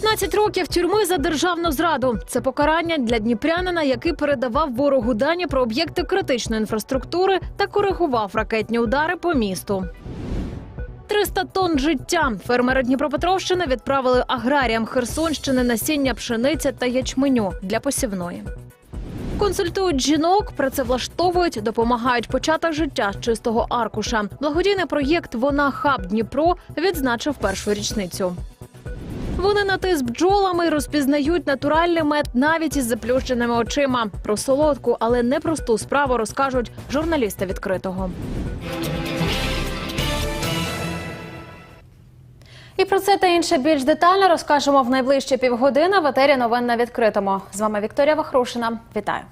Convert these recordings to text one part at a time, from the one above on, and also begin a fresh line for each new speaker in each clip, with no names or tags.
15 років тюрми за державну зраду. Це покарання для дніпрянина, який передавав ворогу дані про об'єкти критичної інфраструктури та коригував ракетні удари по місту. 300 тонн життя. Фермери Дніпропетровщини відправили аграріям Херсонщини насіння пшениці та ячменю для посівної. Консультують жінок, працевлаштовують, допомагають початок життя з чистого аркуша. Благодійний проєкт Вона хаб Дніпро відзначив першу річницю. Вони на ти з бджолами розпізнають натуральний мед навіть із заплющеними очима. Про солодку, але непросту справу розкажуть журналісти відкритого. І про це та інше більш детально розкажемо в найближчі півгодини в етері новин на відкритому. З вами Вікторія Вахрушина. Вітаю.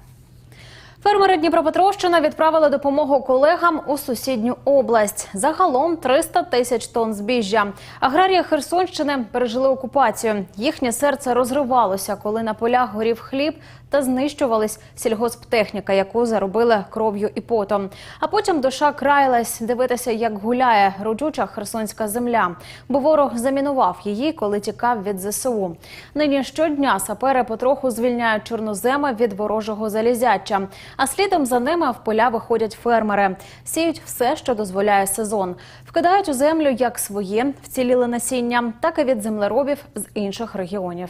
Фермери Дніпропетровщини відправили допомогу колегам у сусідню область. Загалом 300 тисяч тонн збіжжя. Аграрії Херсонщини пережили окупацію. Їхнє серце розривалося, коли на полях горів хліб та знищувались сільгосптехніка, яку заробили кров'ю і потом. А потім душа краялась дивитися, як гуляє родюча херсонська земля, бо ворог замінував її, коли тікав від ЗСУ. Нині щодня сапери потроху звільняють чорноземи від ворожого залізяча. А слідом за ними в поля виходять фермери, сіють все, що дозволяє сезон, вкидають у землю як своє вціліле насіння, так і від землеробів з інших регіонів.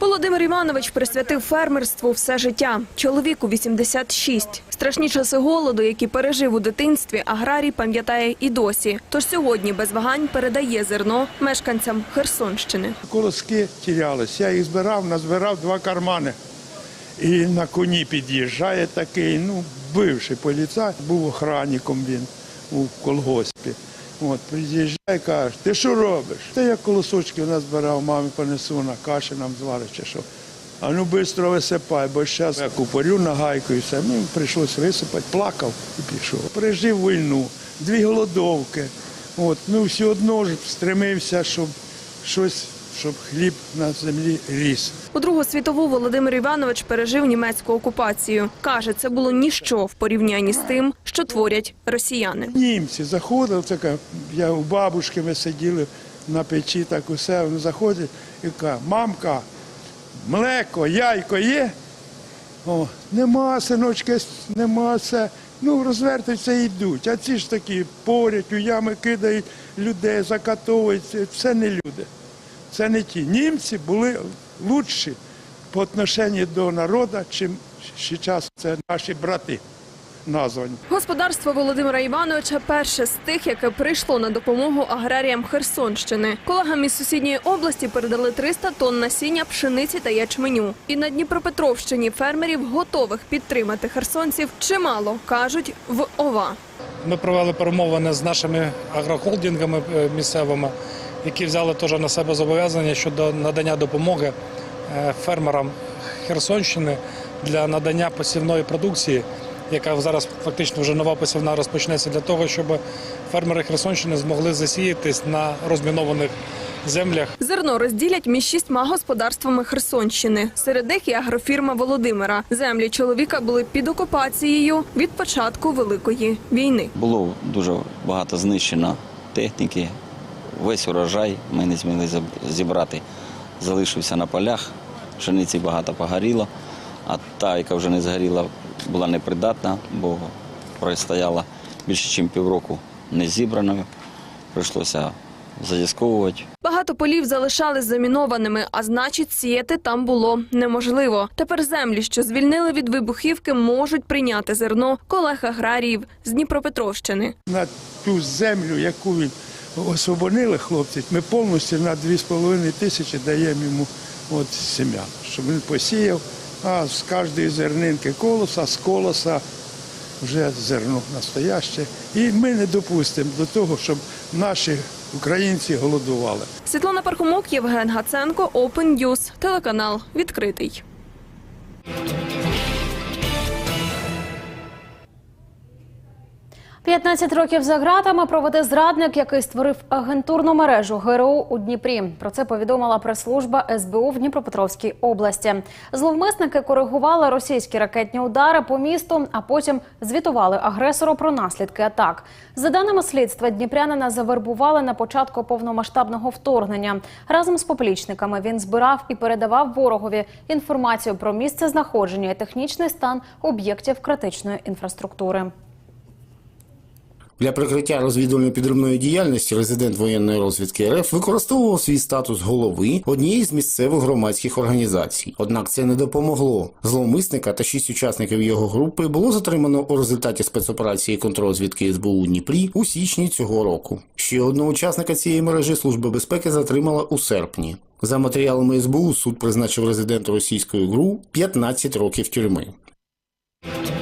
Володимир Іванович присвятив фермерству все життя. Чоловіку 86. Страшні часи голоду, які пережив у дитинстві, аграрій пам'ятає і досі. Тож сьогодні без вагань передає зерно мешканцям Херсонщини.
Колоски тірялись. Я їх збирав, назбирав два кармани. І на коні під'їжджає такий, ну, бивший поліцай, був охранником він у колгоспі. От, приїжджає, каже, ти що робиш? Та я колосочки назбирав, мамі понесу на каші нам зварить чи що. А ну швидко висипай, бо зараз я купорю на гайку і все. Мені прийшлось висипати, плакав і пішов. Пережив війну, дві голодовки. От, ну все одно ж стремився, щоб щось, щоб хліб на землі ріс.
У Другу світову Володимир Іванович пережив німецьку окупацію. Каже, це було ніщо в порівнянні з тим, що творять росіяни.
Німці заходили, це ка- я у бабушки ми сиділи на печі, так усе, вони заходять і кажуть, мамка, млеко, яйко є? О, нема, синочки, нема це. Ну, розвертаються і йдуть. А ці ж такі порять, у ями кидають людей, закатовують. Це не люди. Це не ті. Німці були лучші по отношенню до народу, чим зараз це наші брати названі.
Господарство Володимира Івановича перше з тих, яке прийшло на допомогу аграріям Херсонщини. Колегам із сусідньої області передали 300 тонн насіння пшениці та ячменю. І на Дніпропетровщині фермерів готових підтримати херсонців чимало кажуть в ОВА.
Ми провели перемовини з нашими агрохолдингами е, місцевими, які взяли теж на себе зобов'язання щодо надання допомоги е, фермерам Херсонщини для надання посівної продукції, яка зараз фактично вже нова посівна розпочнеться для того, щоб фермери Херсонщини змогли засіятись на розмінованих землях.
Зерно розділять між шістьма господарствами Херсонщини. Серед них і агрофірма Володимира. Землі чоловіка були під окупацією від початку великої війни.
Було дуже багато знищено техніки. Весь урожай ми не змогли зібрати. Залишився на полях, пшениці багато погоріло, а та, яка вже не згоріла, була непридатна, бо простояла більше, ніж півроку не зібраною. Прийшлося задісковувати.
Багато полів залишались замінованими, а значить, сіяти там було неможливо. Тепер землі, що звільнили від вибухівки, можуть прийняти зерно колег аграріїв з Дніпропетровщини.
на ту землю, яку він освободили хлопці, ми повністю на 2,5 тисячі даємо йому от семян, щоб він посіяв, а з кожної зернинки колоса, з колоса вже зерно настояще. І ми не допустимо до того, щоб наші українці голодували.
Світлана Пархомок, Євген Гаценко, Open News, телеканал відкритий.
15 років за ґратами проведе зрадник, який створив агентурну мережу ГРУ у Дніпрі. Про це повідомила прес-служба СБУ в Дніпропетровській області. Зловмисники коригували російські ракетні удари по місту, а потім звітували агресору про наслідки атак. За даними слідства, дніпрянина завербували на початку повномасштабного вторгнення. Разом з поплічниками він збирав і передавав ворогові інформацію про місце знаходження і технічний стан об'єктів критичної інфраструктури.
Для прикриття розвідувально-підривної діяльності резидент воєнної розвідки РФ використовував свій статус голови однієї з місцевих громадських організацій. Однак це не допомогло. Зловмисника та шість учасників його групи було затримано у результаті спецоперації контррозвідки СБУ у Дніпрі у січні цього року. Ще одного учасника цієї мережі Служба безпеки затримала у серпні. За матеріалами СБУ суд призначив резиденту російської ГРУ 15 років тюрми.
–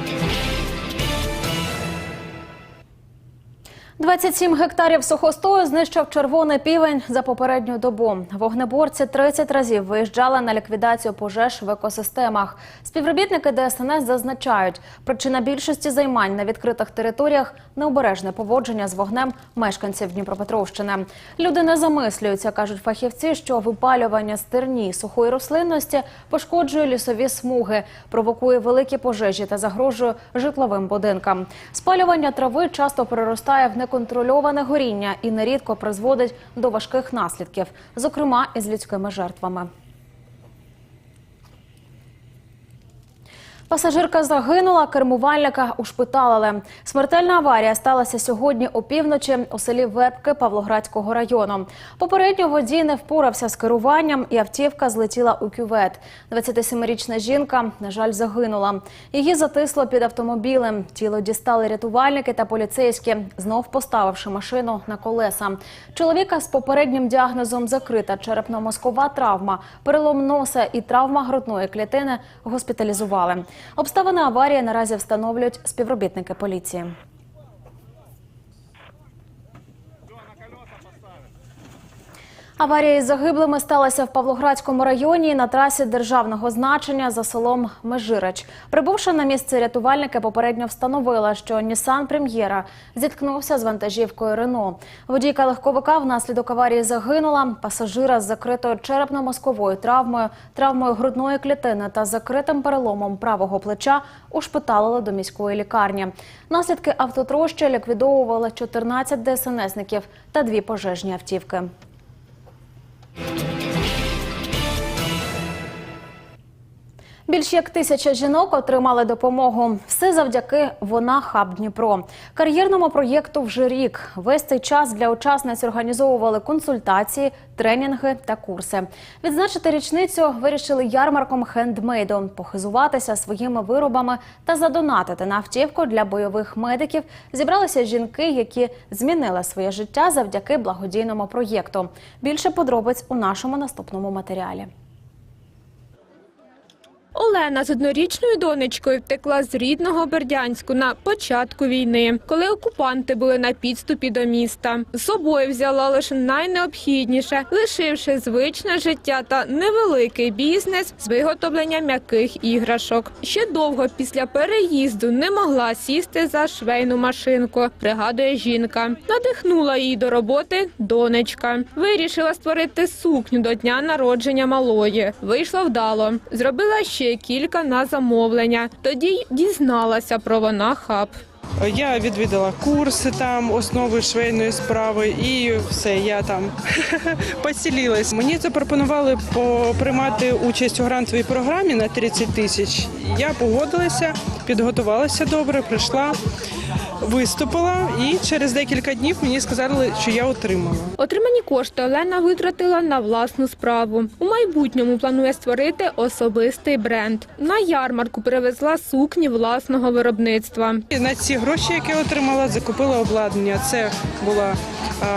27 гектарів сухостою знищив червоний півень за попередню добу. Вогнеборці 30 разів виїжджали на ліквідацію пожеж в екосистемах. Співробітники ДСНС зазначають, причина більшості займань на відкритих територіях необережне поводження з вогнем мешканців Дніпропетровщини. Люди не замислюються, кажуть фахівці, що випалювання стерні сухої рослинності пошкоджує лісові смуги, провокує великі пожежі та загрожує житловим будинкам. Спалювання трави часто переростає в неконтрольоване горіння і нерідко призводить до важких наслідків, зокрема із людськими жертвами. Пасажирка загинула, кермувальника ушпиталили. Смертельна аварія сталася сьогодні опівночі у селі Вепки Павлоградського району. Попередньо водій не впорався з керуванням, і автівка злетіла у кювет. 27-річна жінка, на жаль, загинула. Її затисло під автомобілем. Тіло дістали рятувальники та поліцейські, знов поставивши машину на колеса. Чоловіка з попереднім діагнозом закрита черепно-мозкова травма, перелом носа і травма грудної клітини госпіталізували. Обставини аварії наразі встановлюють співробітники поліції. Аварія із загиблими сталася в Павлоградському районі на трасі державного значення за селом Межирич. Прибувши на місце, рятувальники попередньо встановили, що Нісан Прем'єра зіткнувся з вантажівкою Рено. Водійка легковика внаслідок аварії загинула. Пасажира з закритою черепно-мозковою травмою, травмою грудної клітини та закритим переломом правого плеча ушпиталили до міської лікарні. Наслідки автотрощі ліквідовували 14 ДСНСників та дві пожежні автівки. Thank you. Більш як тисяча жінок отримали допомогу. Все завдяки вона хаб Дніпро. Кар'єрному проєкту вже рік. Весь цей час для учасниць організовували консультації, тренінги та курси. Відзначити річницю вирішили ярмарком хендмейду, похизуватися своїми виробами та задонатити на автівку для бойових медиків. Зібралися жінки, які змінили своє життя завдяки благодійному проєкту. Більше подробиць у нашому наступному матеріалі.
Олена з однорічною донечкою втекла з рідного Бердянську на початку війни, коли окупанти були на підступі до міста. З собою взяла лише найнеобхідніше, лишивши звичне життя та невеликий бізнес з виготовлення м'яких іграшок. Ще довго після переїзду не могла сісти за швейну машинку. Пригадує жінка. Надихнула її до роботи донечка. Вирішила створити сукню до дня народження малої. Вийшло вдало. Зробила ще кілька на замовлення. Тоді й дізналася про вона хаб.
Я відвідала курси там основи швейної справи, і все, я там поцілилась. Мені запропонували приймати участь у грантовій програмі на 30 тисяч. Я погодилася, підготувалася добре, прийшла, виступила, і через декілька днів мені сказали, що я отримала.
Отримані кошти Олена витратила на власну справу. У майбутньому планує створити особистий бренд. На ярмарку привезла сукні власного виробництва.
І на ці гроші, які отримала, закупила обладнання. Це була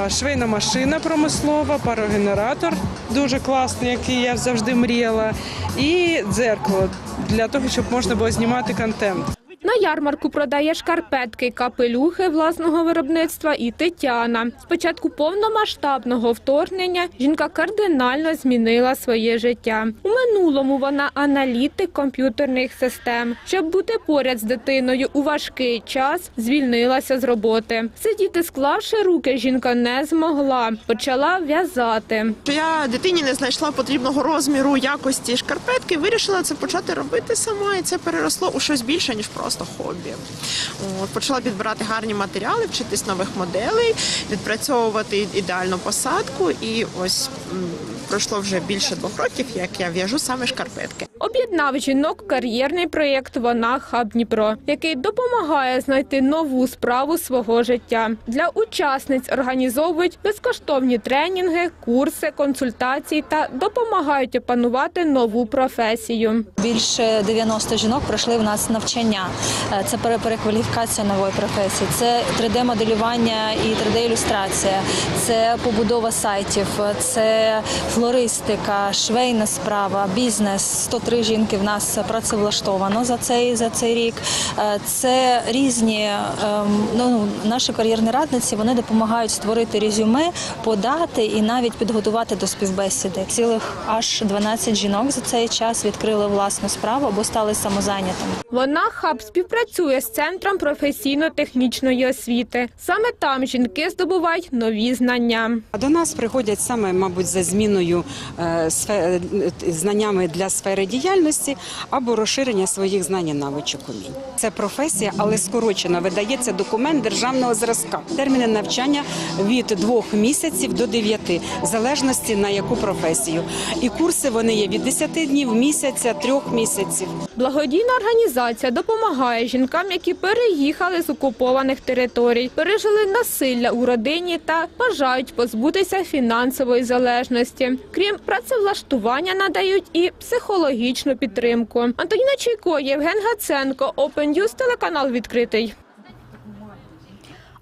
швейна машина промислова, парогенератор дуже класний, який я завжди мріяла, і дзеркало для того, щоб можна було знімати контент.
На ярмарку продає шкарпетки, капелюхи власного виробництва і Тетяна. З початку повномасштабного вторгнення жінка кардинально змінила своє життя. У минулому вона аналітик комп'ютерних систем. Щоб бути поряд з дитиною у важкий час, звільнилася з роботи. Сидіти склавши руки, жінка не змогла. Почала в'язати.
Я дитині не знайшла потрібного розміру якості шкарпетки, вирішила це почати робити сама, і це переросло у щось більше ніж просто хобі. От почала підбирати гарні матеріали, вчитись нових моделей, відпрацьовувати ідеальну посадку. І ось м, пройшло вже більше двох років, як я в'яжу саме шкарпетки.
Об'єднав жінок кар'єрний проєкт Вона Хаб Дніпро, який допомагає знайти нову справу свого життя. Для учасниць організовують безкоштовні тренінги, курси, консультації та допомагають опанувати нову професію.
Більше 90 жінок пройшли в нас навчання. Е, Це пере- перекваліфікація нової професії, це 3D-моделювання і 3D-ілюстрація, це побудова сайтів, це флористика, швейна справа, бізнес. 103 жінки в нас працевлаштовано за цей за цей рік. Е, Це різні ем, ну, наші кар'єрні радниці. Вони допомагають створити резюме, подати і навіть підготувати до співбесіди. Цілих аж 12 жінок за цей час відкрили власну справу або стали самозайнятими.
Вона хаб співпрацює з центром професійно-технічної освіти. Саме там жінки здобувають нові знання.
До нас приходять саме, мабуть, за зміною е, е, знаннями для сфери діяльності або розширення своїх знань і навичок умінь. Це професія, але скорочена. Видається документ державного зразка. Терміни навчання від двох місяців до дев'яти, в залежності на яку професію. І курси вони є від 10 днів, місяця, трьох місяців.
Благодійна організація допомагає жінкам, які переїхали з окупованих територій, пережили насилля у родині та бажають позбутися фінансової залежності. Крім працевлаштування, надають і психологічну підтримку. Антоніна Чайко, Євген Гаценко, Open News, телеканал відкритий.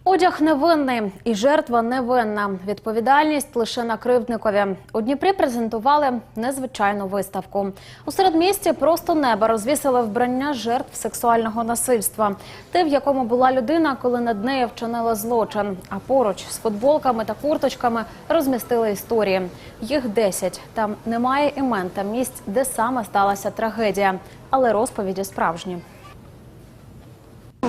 Одяг невинний і жертва невинна. Відповідальність лише на кривдникові. У Дніпрі презентували незвичайну виставку. У середмісті просто неба розвісили вбрання жертв сексуального насильства. Те, в якому була людина, коли над нею вчинили злочин. А поруч з футболками та курточками розмістили історії. Їх 10. Там немає імен та місць, де саме сталася трагедія, але розповіді справжні.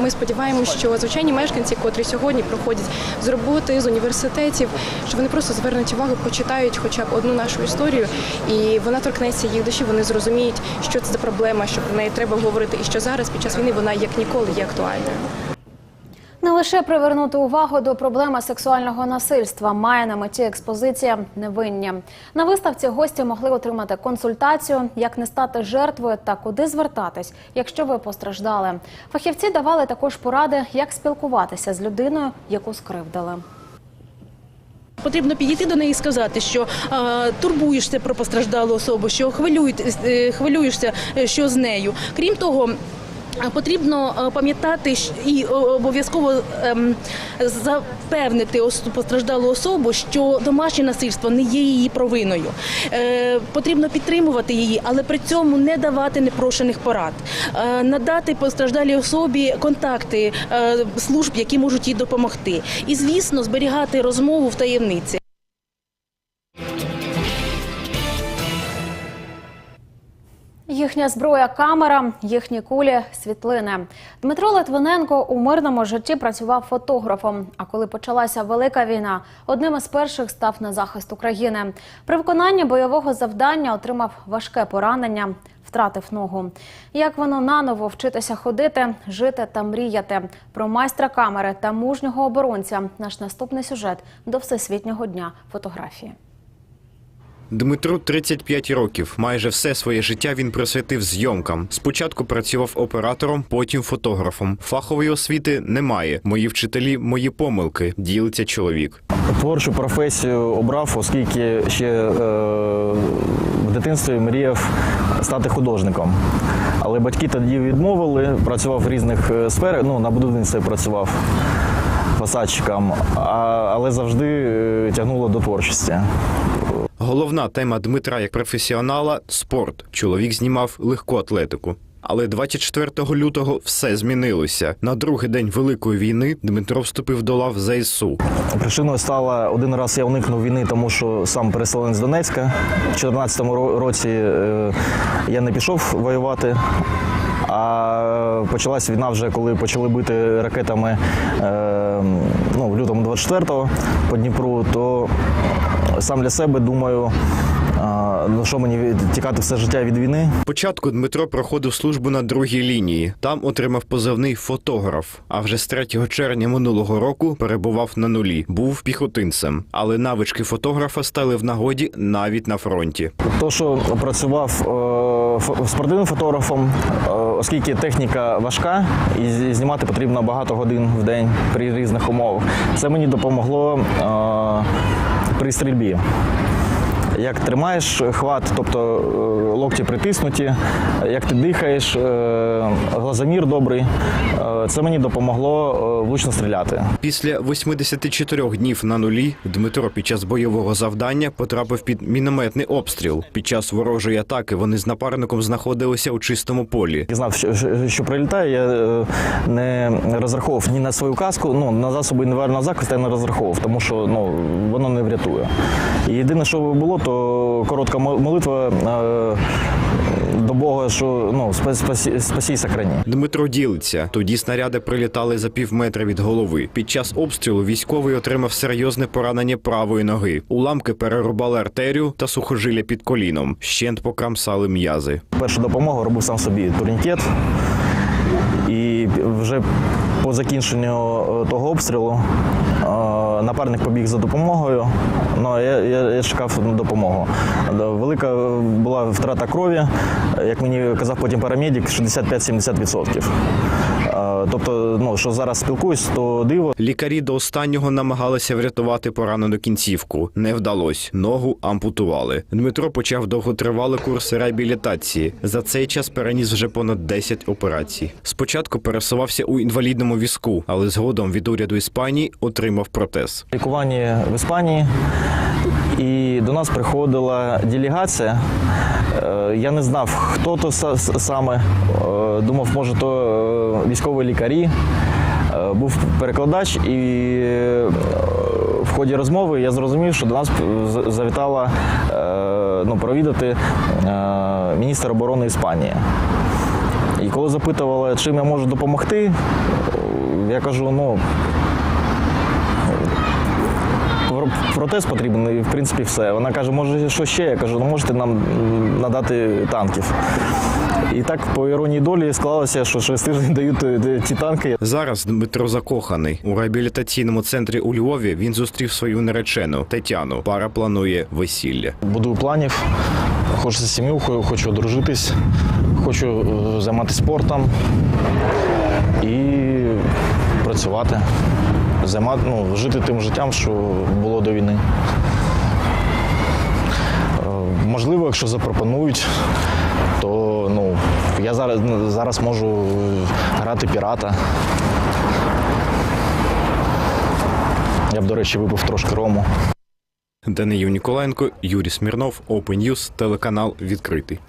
Ми сподіваємося, що звичайні мешканці, котрі сьогодні проходять з роботи, з університетів, що вони просто звернуть увагу, почитають хоча б одну нашу історію, і вона торкнеться їх душі. Вони зрозуміють, що це за проблема, що про неї треба говорити, і що зараз під час війни вона як ніколи є актуальною.
Не лише привернути увагу до проблеми сексуального насильства має на меті експозиція невинні. На виставці гості могли отримати консультацію, як не стати жертвою та куди звертатись, якщо ви постраждали. Фахівці давали також поради, як спілкуватися з людиною, яку скривдили.
Потрібно підійти до неї і сказати, що а, турбуєшся про постраждалу особу, що хвилюють- е, хвилюєшся, е, що з нею. Крім того. Потрібно е, пам'ятати і обов'язково ем, запевнити постраждалу особу, що домашнє насильство не є її провиною. Е, потрібно підтримувати її, але при цьому не давати непрошених порад, Е, надати постраждалій особі контакти е, служб, які можуть їй допомогти. І, звісно, зберігати розмову в таємниці.
Їхня зброя камера, їхні кулі світлини. Дмитро Литвиненко у мирному житті працював фотографом. А коли почалася велика війна, одним із перших став на захист України. При виконанні бойового завдання отримав важке поранення, втратив ногу. Як воно наново вчитися ходити, жити та мріяти? Про майстра камери та мужнього оборонця. Наш наступний сюжет до всесвітнього дня фотографії.
Дмитру 35 років. Майже все своє життя він присвятив зйомкам. Спочатку працював оператором, потім фотографом. Фахової освіти немає. Мої вчителі, мої помилки. Ділиться чоловік.
Творчу професію обрав, оскільки ще е, в дитинстві мріяв стати художником. Але батьки тоді відмовили, працював в різних е, сферах. Ну, на будівництві працював фасадчиком, а, але завжди е, тягнуло до творчості.
Головна тема Дмитра як професіонала спорт. Чоловік знімав легку атлетику. Але 24 лютого все змінилося. На другий день великої війни Дмитро вступив до лав ЗСУ.
Причиною стала один раз я уникнув війни, тому що сам переселенець Донецька. У 2014 році е, я не пішов воювати. А почалась війна вже коли почали бити ракетами е, ну, в лютому 24-го по Дніпру, то сам для себе думаю, ну що мені тікати все життя від війни.
Спочатку Дмитро проходив службу на другій лінії. Там отримав позивний фотограф. А вже з 3 червня минулого року перебував на нулі. Був піхотинцем. Але навички фотографа стали в нагоді навіть на фронті.
То, що працював е, спортивним фотографом, е, оскільки техніка важка і знімати потрібно багато годин в день при різних умовах, це мені допомогло е, при стрільбі. Як тримаєш хват, тобто е, локті притиснуті, як ти дихаєш, е, глазомір добрий, е, це мені допомогло влучно стріляти.
Після 84 днів на нулі Дмитро під час бойового завдання потрапив під мінометний обстріл. Під час ворожої атаки вони з напарником знаходилися у чистому полі.
Я знав, що, що, прилітає. Я не розраховував ні на свою каску, ну на засоби інварного захисту я не розраховував, тому що ну воно не врятує. І єдине, що було, то коротка молитва е, до Бога, що ну спасі, спасі.
Дмитро ділиться. Тоді снаряди прилітали за пів метра від голови. Під час обстрілу військовий отримав серйозне поранення правої ноги. Уламки перерубали артерію та сухожилля під коліном. Щент покрамсали м'язи.
Першу допомогу робив сам собі турнікет. І вже по закінченню е, того обстрілу напарник побіг за допомогою. Ну, я, я, я на допомогу. Велика була втрата крові, як мені казав потім парамедик, 65-70%. Е, Тобто, ну, що зараз спілкуюсь, то диво.
Лікарі до останнього намагалися врятувати поранену кінцівку. Не вдалось. Ногу ампутували. Дмитро почав довготривалий курс реабілітації. За цей час переніс вже понад 10 операцій. Спочатку пересувався у інвалідному візку, але згодом від уряду Іспанії отримав протез.
Лікування в Іспанії. І до нас приходила делегація. Е, Я не знав, хто то саме. Е, Думав, може, то е, військові лікарі. Був перекладач, і в ході розмови я зрозумів, що до нас завітала ну, провідати міністр оборони Іспанії. І коли запитували, чим я можу допомогти, я кажу, ну Про- Протез потрібен і в принципі все. Вона каже, може, що ще? Я кажу, ну можете нам надати танків. І так, по іронії долі, склалося, що через тиждень дають е, ті танки.
Зараз Дмитро закоханий. У реабілітаційному центрі у Львові він зустрів свою наречену Тетяну. Пара планує весілля.
Будую планів, хочеться сім'ю, хо- хочу одружитись, хочу е, займатися спортом і працювати. Займати, ну, жити тим життям, що було до війни. Е, Можливо, якщо запропонують, то ну, я зараз, зараз можу е, грати пірата. Я б, до речі, випив трошки рому.
Даниїв Ніколенко, Юрій Смірнов, Open News, телеканал відкритий.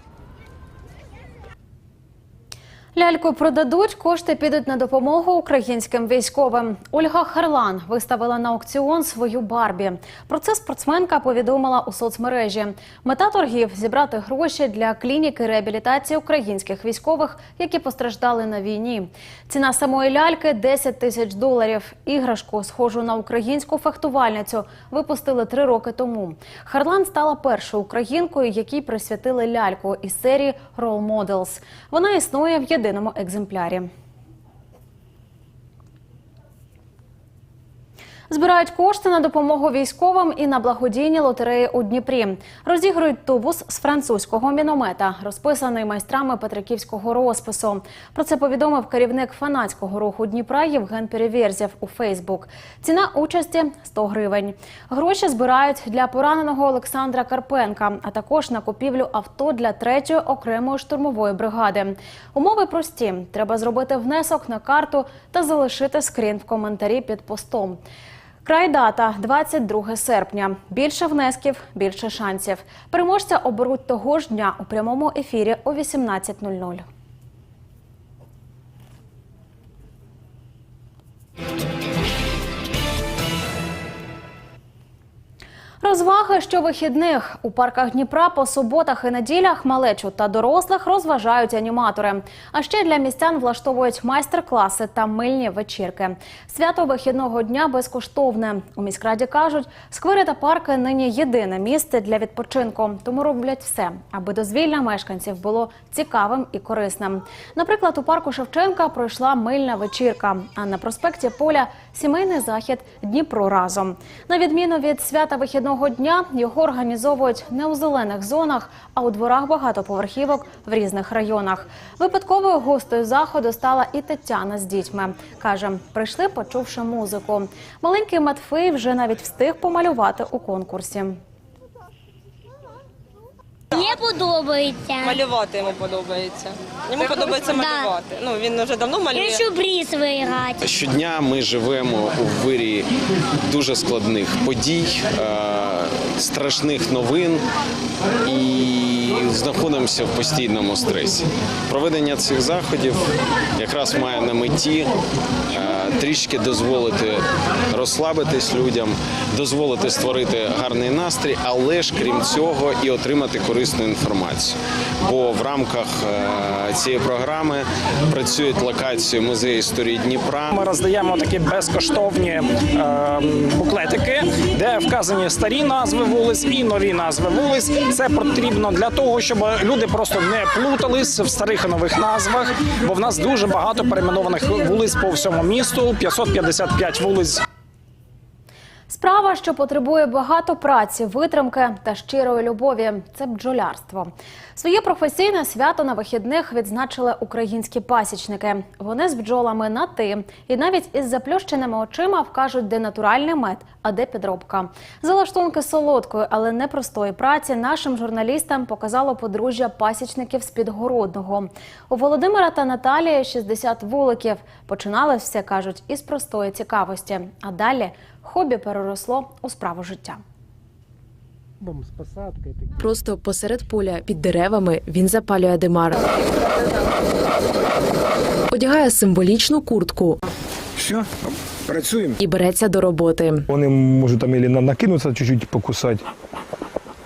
Ляльку продадуть, кошти підуть на допомогу українським військовим. Ольга Харлан виставила на аукціон свою Барбі. Про це спортсменка повідомила у соцмережі. Мета торгів зібрати гроші для клініки реабілітації українських військових, які постраждали на війні. Ціна самої ляльки 10 тисяч доларів. Іграшку, схожу на українську фехтувальницю, випустили три роки тому. Харлан стала першою українкою, якій присвятили ляльку із серії Role Models. Вона існує в єдиному екземплярі. Збирають кошти на допомогу військовим і на благодійні лотереї у Дніпрі. Розігрують тубус з французького міномета, розписаний майстрами петриківського розпису. Про це повідомив керівник фанатського руху Дніпра Євген Перевєрзєв у Фейсбук. Ціна участі 100 гривень. Гроші збирають для пораненого Олександра Карпенка, а також на купівлю авто для третьої окремої штурмової бригади. Умови прості: треба зробити внесок на карту та залишити скрін в коментарі під постом. Край Крайдата 22 серпня. Більше внесків, більше шансів. Переможця оберуть того ж дня у прямому ефірі о 18.00. Thank you. Розваги щовихідних у парках Дніпра по суботах і неділях малечу та дорослих розважають аніматори. А ще для містян влаштовують майстер-класи та мильні вечірки. Свято вихідного дня безкоштовне. У міськраді кажуть, сквери та парки нині єдине місце для відпочинку, тому роблять все, аби дозвілля мешканців було цікавим і корисним. Наприклад, у парку Шевченка пройшла мильна вечірка, а на проспекті Поля сімейний захід Дніпро разом. На відміну від свята вихідного дня, його організовують не у зелених зонах, а у дворах багатоповерхівок в різних районах. Випадковою гостею заходу стала і Тетяна з дітьми. каже, прийшли, почувши музику. Маленький Матфей вже навіть встиг помалювати у конкурсі.
Мені подобається.
Малювати йому подобається. Йому подобається малювати. Ну він вже давно малює.
Я щоб ріс виграти.
Щодня ми живемо у вирі дуже складних подій, е, страшних новин і знаходимося в постійному стресі. Проведення цих заходів якраз має на меті е, трішки дозволити розслабитись людям, дозволити створити гарний настрій, але ж крім цього і отримати корисну інформацію. Бо в рамках е, цієї програми працюють локації музею історії Дніпра.
Ми роздаємо такі безкоштовні е, буклетики, де вказані старі назви вулиць і нові назви вулиць. Це потрібно для того, щоб люди просто не плутались в старих і нових назвах, бо в нас дуже багато перейменованих вулиць по всьому місту. 555 вулиць.
Справа, що потребує багато праці, витримки та щирої любові це бджолярство. Своє професійне свято на вихідних відзначили українські пасічники. Вони з бджолами на ти і навіть із заплющеними очима вкажуть, де натуральний мед, а де підробка. Залаштунки солодкої, але непростої праці нашим журналістам показало подружжя пасічників з Підгородного. У Володимира та Наталії 60 вуликів. Починали все кажуть із простої цікавості. А далі хобі переросло у справу життя.
Просто посеред поля під деревами він запалює димар. Одягає символічну куртку
Все, працюємо.
і береться до роботи.
Вони можуть там і накинутися, чуть-чуть покусати,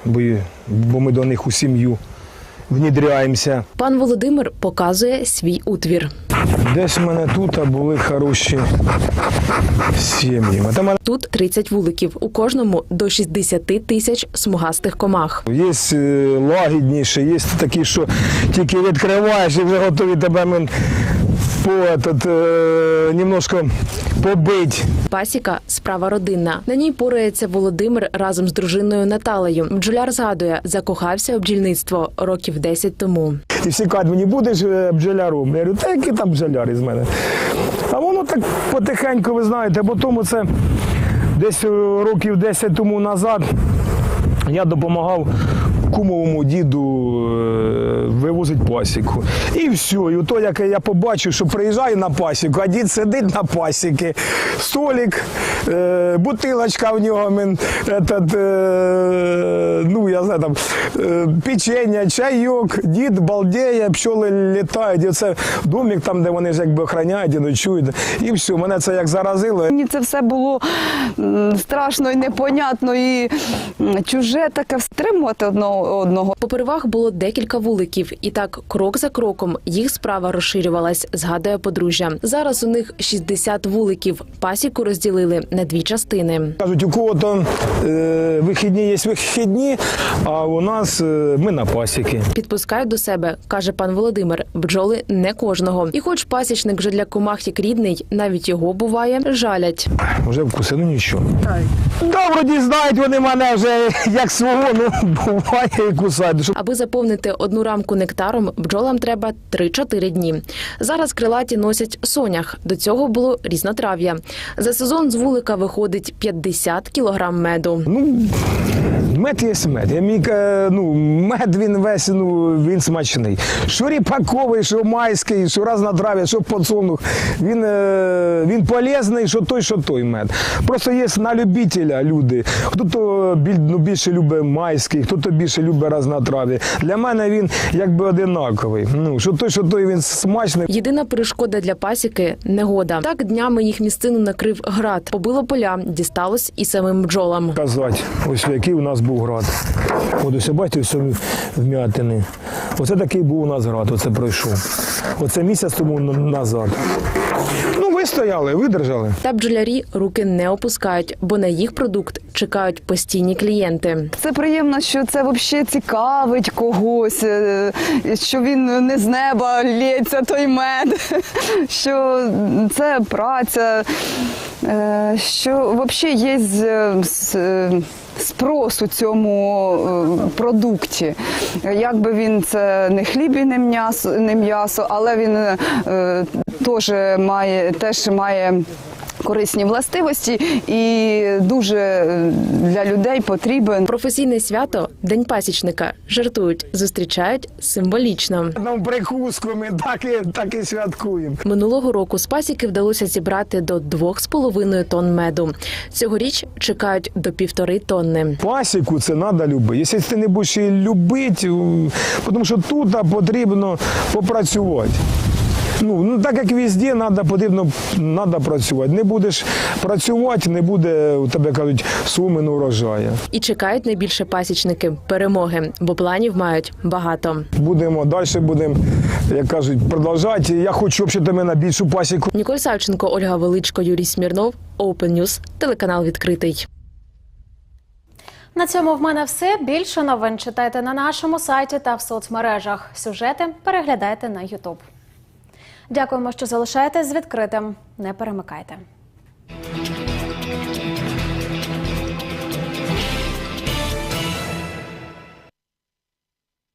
бо, бо ми до них у сім'ю внідряємося.
Пан Володимир показує свій утвір.
Десь у мене тут були хороші сім'ї.
Тут 30 вуликів, у кожному до 60 тисяч смугастих комах.
є лагідніше, лагідніші, є такі, що тільки відкриваєш і вже готові тебе по, этот, е, немножко побить.
Пасіка справа родинна. На ній порається Володимир разом з дружиною Наталею. Бджоляр згадує, закохався у бджільництво років 10 тому.
І всі кажуть, мені будеш е, бджоляром. Я говорю, та який там бджоляр із мене. А воно так потихеньку, ви знаєте, бо тому це десь е, років 10 тому назад я допомагав кумовому діду е, вивозити пасіку. І все. І то, як я побачив, що приїжджаю на пасіку, а дід сидить на пасіки, столик, е, бутилочка в нього, этот, е, ну, я знаю, там, печення, чайок, дід балдеє, пчоли літають. І це домик там, де вони ж якби охороняють і ночують. І все, мене це як заразило.
Мені це все було страшно і непонятно, і чуже таке встримувати одного одного.
Попервах було декілька вуликів, і так крок за кроком їх справа розширювалась, згадує подружжя. Зараз у них 60 вуликів. Пасіку розділили на дві частини.
Кажуть, у кого-то е, вихідні є вихідні, а у нас е, ми на пасіки.
Підпускають до себе, каже пан Володимир. Бджоли не кожного. І хоч пасічник вже для комах як рідний, навіть його буває жалять.
Вже вкусили нічого. Да, вроді знають вони мене вже як свого, ну буває і кусають.
Аби заповнити одну рамку нектаром, бджолам треба 3-4 дні. Зараз крилаті носять сонях. До цього було різнотрав'я. За сезон з вулика виходить 50 кілограм меду.
Ну, Мед є мед. Я мені, ка- ну, мед він весь ну, він смачний. Що ріпаковий, що майський, що разнотрав'я, що подсолнух. Він, е, він полезний, що той, що той мед. Просто є на любителя люди. Хто-то ну, більше любить майський, хто-то більше любить разнотрав'я. Для мене він якби одинаковий. Ну, що той, що той він смачний.
Єдина перешкода для пасіки негода. Так днями їх місцину накрив град, побило поля, дісталось і самим бджолам.
Казати, ось який у нас був град. От ось бачите, все вм'ятини. Оце такий був у нас град, оце пройшов. Оце місяць тому назад. Ну, вистояли, видержали.
Та бджолярі руки не опускають, бо на їх продукт чекають постійні клієнти.
Це приємно, що це взагалі цікавить когось, е, що він не з неба лється той мед, що це праця, е, що взагалі є з- спрос у цьому е, продукті. Як би він це не хліб і не м'ясо, не м'ясо, але він е, теж має теж має. Корисні властивості і дуже е, для людей потрібен.
Професійне свято День пасічника жартують, зустрічають символічно.
Нам прикуску ми так і, так і святкуємо.
Минулого року з пасіки вдалося зібрати до 2,5 тонн меду. Цьогоріч чекають до півтори тонни.
Пасіку це треба любити. Якщо ти не будеш її любити, тому що тут потрібно попрацювати. Ну, ну так як везде, надо, потрібно надо працювати. Не будеш працювати, не буде, у тебе кажуть, суми на урожаю.
І чекають найбільше пасічники перемоги, бо планів мають багато.
Будемо далі будемо, як кажуть, продовжувати. Я хочу взагалі мене більшу пасіку.
Ніколь Савченко, Ольга Величко, Юрій Смірнов, Open News, телеканал відкритий.
На цьому в мене все. Більше новин читайте на нашому сайті та в соцмережах. Сюжети переглядайте на Ютуб. Дякуємо, що залишаєтесь з відкритим. Не перемикайте.